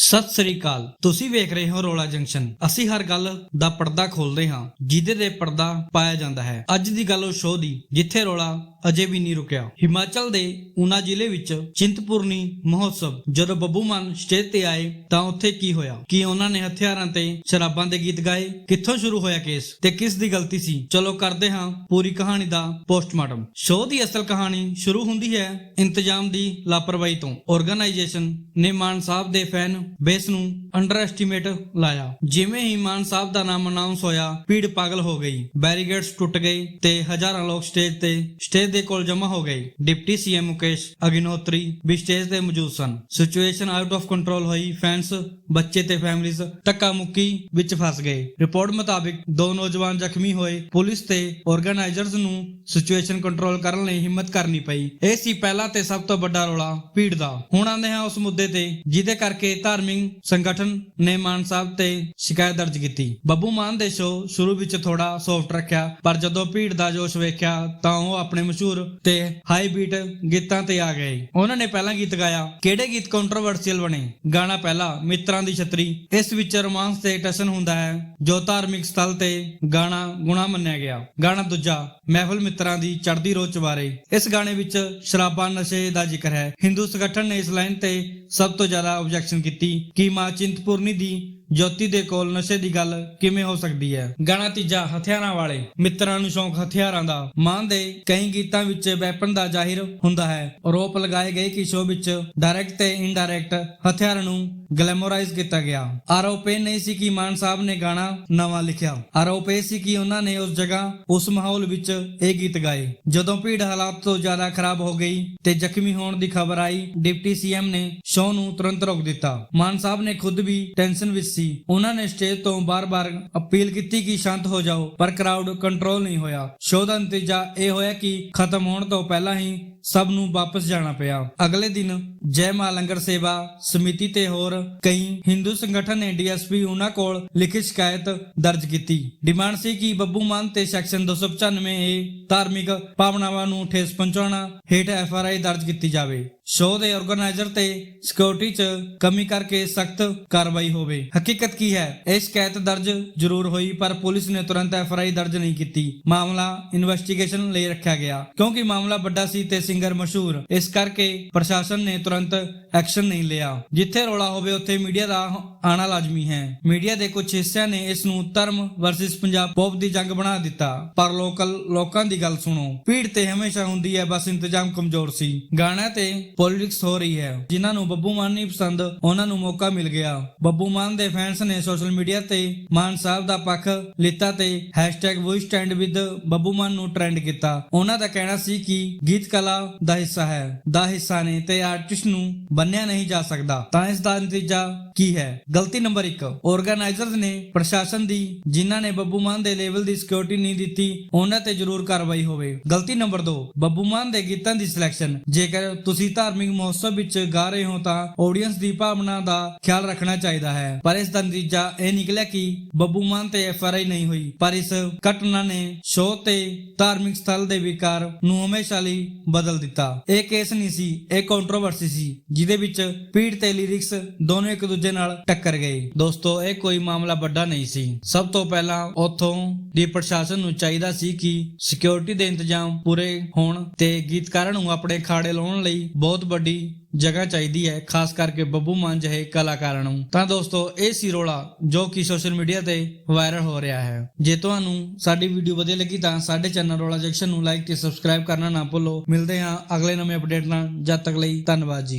ਸਤਿ ਸ੍ਰੀ ਅਕਾਲ। ਤੁਸੀਂ ਵੇਖ ਰਹੇ ਹੋ ਰੋਲਾ ਜੰਕਸ਼ਨ। ਅਸੀਂ ਹਰ ਗੱਲ ਦਾ ਪਰਦਾ ਖੋਲਦੇ ਹਾਂ, ਜਿਹਦੇ ਤੇ ਪਰਦਾ ਪਾਇਆ ਜਾਂਦਾ ਹੈ। ਅੱਜ ਦੀ ਗੱਲ ਉਹ ਸ਼ੋਅ ਦੀ, ਜਿੱਥੇ ਰੋਲਾ ਅਜੇ ਵੀ ਨਹੀਂ ਰੁਕਿਆ। ਹਿਮਾਚਲ ਦੇ ਊਨਾ ਜ਼ਿਲ੍ਹੇ ਵਿੱਚ ਚਿੰਤਪੁਰਨੀ ਮਹੋਤਸਵ, ਜਦੋਂ ਬੱਬੂ ਮਾਨ ਸਟੇਜ ਤੇ ਆਏ, ਤਾਂ ਉੱਥੇ ਕੀ ਹੋਇਆ? ਕਿ ਉਹਨਾਂ ਨੇ ਹਥਿਆਰਾਂ ਤੇ ਸ਼ਰਾਬਾਂ ਦੇ ਗੀਤ ਗਾਏ? ਕਿੱਥੋਂ ਸ਼ੁਰੂ ਹੋਇਆ ਕੇਸ? ਤੇ ਕਿਸ ਦੀ ਗਲਤੀ ਸੀ? ਚਲੋ ਕਰਦੇ ਹਾਂ ਪੂਰੀ ਕਹਾਣੀ ਦਾ ਪੋਸਟਮਾਰਟਮ ਸ਼ੋਅ ਦੀ ਅਸਲ ਕਹਾਣੀ ਸ਼ੁਰੂ ਹੁੰਦੀ ਹੈ ਇੰਤਜ਼ਾਮ ਦੀ ਲਾਪਰਵਾਹੀ ਤੋਂ। ਆਰਗੇਨਾਈਜੇਸ਼ਨ ਨੇ ਮਾਨ ਸਾਹਿਬ ਦੇ ਫੈਨ ਬੇਸ ਨੂੰ ਅੰਡਰ ਐਸਟੀਮੇਟ ਲਾਇਆ। ਜਿਵੇਂ ਹੀ ਮਾਨ ਸਾਹਿਬ ਦਾ ਨਾਮ ਅਨਾਉਂਸ ਹੋਇਆ, ਭੀੜ ਪਾਗਲ ਹੋ ਗਈ। ਬੈਰੀਗੇਡਸ ਟੁੱਟ ਗਏ ਤੇ ਹਜ਼ਾਰਾਂ ਲੋਕ ਸਟੇਜ ਤੇ ਸਟੇਜ ਦੇ ਕੋਲ ਜਮ੍ਹਾਂ ਹੋ ਗਏ। ਡਿਪਟੀ ਸੀਐਮ ਮੁਕੇਸ਼, ਅਗਨੋਤਰੀ ਵੀ ਸਟੇਜ ਤੇ ਮੌਜੂਦ ਸਨ। ਸਿਚੁਏਸ਼ਨ ਆਊਟ ਆਫ ਕੰਟਰੋਲ ਹੋਈ। ਫੈਨਸ ਬੱਚੇ ਤੇ ਫੈਮਿਲੀਜ਼ ਧੱਕਾ ਮੁੱਕੀ ਵਿੱਚ ਫਸ ਗਏ। ਰਿਪੋਰਟ ਮੁਤਾਬਿਕ ਦੋ ਨੌਜਵਾਨ ਜ਼ਖਮੀ ਹੋਏ। ਪੁਲਿਸ ਤੇ ਆਰਗੇਨਾਈਜ਼ਰਸ ਨੂੰ ਸਿਚੁਏਸ਼ਨ ਕੰਟਰੋਲ ਕਰਨ ਲਈ ਹਿੰਮਤ ਕਰਨੀ ਪਈ। ਇਹ ਸੀ ਪਹਿਲਾ ਤੇ ਸਭ ਤੋਂ ਵੱਡਾ ਰੌਲਾ ਭੀੜ ਦਾ। ਹੁਣ ਆਉਂਦੇ ਹਾਂ ਉਸ ਮੁੱਦੇ ਤੇ, ਜਿਹਦੇ ਕਰਕੇ ਧਾਰਮਿਕ ਸੰਗਠਨ ਨੇ ਮਾਨ ਸਾਹਿਬ ਤੇ ਸ਼ਿਕਾਇਤ ਦਰਜ ਕੀਤੀ। ਬੱਬੂ ਮਾਨ ਦੇ ਸ਼ੋਅ ਸ਼ੁਰੂ ਵਿੱਚ ਥੋੜਾ ਸੌਫਟ ਰੱਖਿਆ, ਪਰ ਜਦੋਂ ਭੀੜ ਦਾ ਜੋਸ਼ ਵੇਖਿਆ, ਤਾਂ ਉਹ ਆਪਣੇ ਮਸ਼ਹੂਰ ਤੇ ਹਾਈ ਬੀਟ ਗੀਤਾਂ ਤੇ ਆ ਗਏ। ਉਹਨਾਂ ਨੇ ਪਹਿਲਾਂ ਗੀਤ ਗਾਇਆ, ਕਿਹੜੇ ਗੀਤ ਕੰਟਰੋਵਰਸੀਅਲ ਬਣੇ? ਗਾਣਾ ਪਹਿਲਾ, ਮਿੱਤਰਾਂ ਦੀ ਛਤਰੀ। ਇਸ ਵਿੱਚ ਰੋਮਾਂਸ ਤੇ ਟਸ਼ਨ ਹੁੰਦਾ ਹੈ, ਜੋ ਧਾਰਮਿਕ ਸਥਲ ਤੇ ਗਾਣਾ ਗੁਣਾ ਮੰਨਿਆ ਗਿਆ। ਗਾਣਾ ਦੂਜਾ, ਮਹਿਫਲ ਮਿੱਤਰਾਂ ਦੀ ਚੜ੍ਹਦੀ ਰੋਚ ਬਾਰੇ ਇਸ ਗਾਣੇ ਵਿੱਚ ਸ਼ਰਾਬਾਂ ਨਸ਼ੇ ਦਾ ਜ਼ਿਕਰ ਹੈ। ਹਿੰਦੂ ਸੰਗਠਨ ਨੇ ਇਸ ਲਾਈਨ ਤੇ ਸਭ ਤੋਂ ਜ਼ਿਆਦਾ ਆਬਜੈਕਸ਼ਨ ਕੀਤੀ ਕਿ ਮਾਂ ਚਿੰਤਪੁਰਨੀ ਦੀ ਜੋਤੀ ਦੇ ਕੋਲ ਨਸ਼ੇ ਦੀ ਗੱਲ ਕਿਵੇਂ ਹੋ ਸਕਦੀ ਹੈ? ਗਾਣਾ ਤੀਜਾ, ਹਥਿਆਰਾਂ ਵਾਲੇ। ਮਿੱਤਰਾਂ ਨੂੰ ਸ਼ੌਂਕ ਹਥਿਆਰਾਂ ਦਾ। ਮਾਨ ਦੇ ਕਈ ਗੀਤਾਂ ਵਿੱਚ ਵੈਪਨ ਦਾ ਜ਼ਾਹਿਰ ਹੁੰਦਾ ਹੈ। ਆਰੋਪ ਲਗਾਏ ਗਏ ਕਿ ਸ਼ੋਅ ਵਿੱਚ ਡਾਇਰੈਕਟ ਤੇ ਇਨਡਾਇਰੈਕਟ ਹਥਿਆਰਾਂ ਨੂੰ ਗਲੈਮੋਰਾਈਜ਼ ਕੀਤਾ ਗਿਆ। ਆਰੋਪ ਇਹ ਨਹੀਂ ਸੀ ਕਿ ਮਾਨ ਸਾਹਿਬ ਨੇ ਗਾਣਾ ਨਵਾਂ ਲਿਖਿਆ। ਆਰੋਪ ਇਹ ਸੀ ਕਿ ਉਹਨਾਂ ਨੇ ਉਸ ਜਗ੍ਹਾ, ਉਸ ਮਾਹੌਲ ਵਿੱਚ ਇਹ ਗੀਤ ਗਾਏ। ਜਦੋਂ ਭੀੜ ਹਾਲਾਤ ਤੋਂ ਜ਼ਿਆਦਾ ਖਰਾਬ ਹੋ ਗਈ ਤੇ ਜ਼ਖਮੀ ਹੋਣ ਦੀ ਖਬਰ ਆਈ, ਡਿਪਟੀ ਸੀਐਮ ਨੇ ਸ਼ੋਅ ਨੂੰ ਤੁਰੰਤ ਰੋਕ ਦਿੱਤਾ। ਮਾਨ ਸਾਹਿਬ ਨੇ ਖੁਦ ਵੀ ਟੈਨਸ਼ਨ ਵਿੱਚ ਸੀ। ਉਹਨਾਂ ਨੇ ਸਟੇਜ ਤੋਂ ਬਾਰ-ਬਾਰ ਅਪੀਲ ਕੀਤੀ ਕਿ ਸ਼ਾਂਤ ਹੋ ਜਾਓ, ਪਰ ਕਰਾਊਡ ਕੰਟਰੋਲ ਨਹੀਂ ਹੋਇਆ। ਸ਼ੋਅ ਦਾ ਨਤੀਜਾ ਇਹ ਹੋਇਆ ਕਿ ਖਤਮ ਹੋਣ ਤੋਂ ਪਹਿਲਾਂ ਹੀ ਸਭ ਨੂੰ ਵਾਪਸ ਜਾਣਾ ਪਿਆ। ਅਗਲੇ ਦਿਨ ਜੈ ਮਾਂ ਲੰਗਰ ਸੇਵਾ ਸਮਿਤੀ ਤੇ ਹੋਰ ਕਈ ਹਿੰਦੂ ਸੰਗਠਨ ਨੇ ਡੀਐਸਪੀ ਉਹਨਾਂ ਕੋਲ ਲਿਖਿਤ ਸ਼ਿਕਾਇਤ ਦਰਜ ਕੀਤੀ। ਡਿਮਾਂਡ ਸੀ ਕਿ ਬੱਬੂ ਮਾਨ ਤੇ ਸੈਕਸ਼ਨ 295 ਏ ਧਾਰਮਿਕ ਭਾਵਨਾਵਾਂ ਨੂੰ ਠੇਸ ਪਹੁੰਚਾਉਣਾ ਹੇਠ ਐਫਆਰਆਈ ਦਰਜ ਕੀਤੀ ਜਾਵੇ। ਸ਼ੋਅ ਦੇ ਆਰਗੇਨਾਈਜ਼ਰ ਤੇ ਸਿਕਿਉਰਿਟੀ 'ਚ ਕਮੀ ਕਰਕੇ ਸਖਤ ਕਾਰਵਾਈ ਹੋਵੇ। ਹਕੀਕਤ ਕੀ ਹੈ? ਇਹ ਸ਼ਿਕਾਇਤ ਦਰਜ ਜ਼ਰੂਰ ਹੋਈ, ਪਰ ਪੁਲਿਸ ਨੇ ਤੁਰੰਤ ਐਫਆਰਆਈ ਦਰਜ ਨਹੀਂ ਕੀਤੀ। ਮਾਮਲਾ ਇਨਵੈਸਟੀਗੇਸ਼ਨ ਲਈ ਰੱਖਿਆ ਗਿਆ। ਕਿਉਂਕਿ ਮਾਮਲਾ ਵੱਡਾ ਸੀ ਤੇ ਸਿੰਗਰ ਮਸ਼ਹੂਰ, ਇਸ ਕਰਕੇ ਪ੍ਰਸ਼ਾਸਨ ਨੇ ਤੁਰੰਤ ਐਕਸ਼ਨ ਨਹੀਂ ਲਿਆ। ਜਿੱਥੇ ਰੌਲਾ ਹੋਵੇ, ਉੱਥੇ ਮੀਡੀਆ ਦਾ ਆਣਾ ਲਾਜ਼ਮੀ ਹੈ। ਮੀਡੀਆ ਦੇ ਕੁਝ ਹਿੱਸਿਆਂ ਨੇ ਇਸ ਨੂੰ ਧਰਮ ਵਰਸਸ ਪੰਜਾਬ ਪੌਪ ਦੀ ਜੰਗ ਬਣਾ ਦਿੱਤਾ। ਪਰ ਲੋਕਲ ਲੋਕਾਂ ਦੀ ਗੱਲ ਸੁਣੋ। ਭੀੜ ਤੇ ਹਮੇਸ਼ਾ ਹੁੰਦੀ ਹੈ, ਬਸ ਇੰਤਜ਼ਾਮ ਕਮਜ਼ੋਰ ਸੀ। ਗਾਣਾ ਤੇ ਪੋਲਿਟਿਕਸ ਹੋ ਰਹੀ ਹੈ। ਜਿਨ੍ਹਾਂ ਨੂੰ ਬੱਬੂ ਮਾਨ ਨਹੀਂ ਪਸੰਦ, ਉਹਨਾਂ ਨੂੰ ਮੌਕਾ ਮਿਲ ਗਿਆ। ਬੱਬੂ ਮਾਨ ਦੇ ਫੈਨਸ ਨੇ ਸੋਸ਼ਲ ਮੀਡੀਆ ਤੇ ਮਾਨ ਸਾਹਿਬ ਦਾ ਪੱਖ ਲਿੱਤਾ ਤੇ #we stand with Babbu Mann ਨੂੰ ਟ੍ਰੈਂਡ ਕੀਤਾ। ਉਹਨਾਂ ਦਾ ਕਹਿਣਾ ਸੀ ਕਿ ਗੀਤ ਕਲਾ ਦਾ ਹਿੱਸਾ ਹੈ। ਦਾ ਹਿੱਸਾ ਨੇ ਤੇ ਆਰਟਿਸਟ ਨੂੰ ਬੰਨਿਆ ਨਹੀਂ ਜਾ ਸਕਦਾ। ਤਾਂ ਇਸ ਦਾ ਨਤੀਜਾ ਕੀ ਹੈ? ਗਲਤੀ ਨੰਬਰ 1 ਆਰਗੇਨਾਈਜ਼ਰਸ ਨੇ ਪ੍ਰਸ਼ਾਸਨ ਦੀ, ਜਿਨ੍ਹਾਂ ਨੇ ਬੱਬੂ ਮਾਨ ਦੇ ਲੈਵਲ ਦੀ ਸਿਕਿਉਰਿਟੀ ਨਹੀਂ ਦਿੱਤੀ, ਉਹਨਾਂ ਤੇ ਜ਼ਰੂਰ ਕਾਰਵਾਈ ਹੋਵੇ। ਗਲਤੀ ਨੰਬਰ 2 ਬੱਬੂ ਮਾਨ ਦੇ ਗੀਤਾਂ ਦੀ ਸਿਲੈਕਸ਼ਨ ਜੇਕਰ ਤੁਸੀਂ ਧਾਰਮਿਕ ਮਹੋਤਸਵ ਵਿੱਚ ਗਾ ਰਹੇ ਹੋ ਤਾਂ ਆਡੀਅנס ਦੀ ਭਾਵਨਾ ਦਾ ਖਿਆਲ ਰੱਖਣਾ ਚਾਹੀਦਾ ਹੈ। ਪਰ ਇਸ ਦਾ ਨਤੀਜਾ ਇਹ ਨਿਕਲਿਆ ਕਿ ਬੱਬੂ ਮਾਨ ਤੇ ਐਫਆਰਆਈ ਨਹੀਂ ਹੋਈ। ਪਰ ਇਸ ਘਟਨਾ ਨੇ ਸ਼ੋਅ ਤੇ ਧਾਰਮਿਕ ਸਥਲ ਦੇ ਵਿਕਾਰ ਨੂੰ ਹਮੇਸ਼ਾ ਲਈ ਬਦਲ ਦਿੱਤਾ। ਇਹ ਕੇਸ ਨਹੀਂ ਸੀ, ਇਹ ਕੰਟਰੋਵਰਸੀ ਸੀ, ਜਿਹਦੇ ਵਿੱਚ ਪੀੜ ਤੇ ਲਿਰਿਕਸ ਦੋਨੋਂ ਇੱਕ ਦੂਜੇ ਨਾਲ ਟੱਕਰ ਗਏ। ਦੋਸਤੋ, ਇਹ ਕੋਈ ਮਾਮਲਾ ਵੱਡਾ ਨਹੀਂ ਸੀ। ਸਭ ਤੋਂ ਪਹਿਲਾਂ ਉੱਥੋਂ ਦੀ ਪ੍ਰਸ਼ਾਸਨ ਨੂੰ ਚਾਹੀਦਾ ਸੀ ਕਿ ਸਿਕਿਉਰਿਟੀ ਦੇ ਇੰਤਜ਼ਾਮ ਪੂਰੇ ਹੋਣ ਤੇ ਗੀਤਕਾਰਾਂ ਨੂੰ ਆਪਣੇ ਖਾੜੇ ਲਾਉਣ ਲਈ ਬਹੁਤ ਵੱਡੀ ਜਗ੍ਹਾ ਚਾਹੀਦੀ ਹੈ, ਖਾਸ ਕਰਕੇ ਬੱਬੂ ਮਾਨ ਜਿਹੇ ਕਲਾਕਾਰਾਂ ਨੂੰ। ਤਾਂ ਦੋਸਤੋ, ਇਹ ਸੀ ਰੋਲਾ ਜੋ ਕਿ ਸੋਸ਼ਲ ਮੀਡੀਆ ਤੇ ਵਾਇਰਲ ਹੋ ਰਿਹਾ ਹੈ। ਜੇ ਤੁਹਾਨੂੰ ਸਾਡੀ ਵੀਡੀਓ ਵਧੀਆ ਲੱਗੀ ਤਾਂ ਸਾਡੇ ਚੈਨਲ ਰੋਲਾ ਜੰਕਸ਼ਨ ਨੂੰ ਲਾਈਕ ਤੇ ਸਬਸਕ੍ਰਾਈਬ ਕਰਨਾ ਨਾ ਭੁੱਲੋ। ਮਿਲਦੇ ਹਾਂ ਅਗਲੇ ਨਵੇਂ ਅਪਡੇਟ ਨਾਲ। ਜਦ ਤੱਕ ਲਈ ਧੰਨਵਾਦ ਜੀ।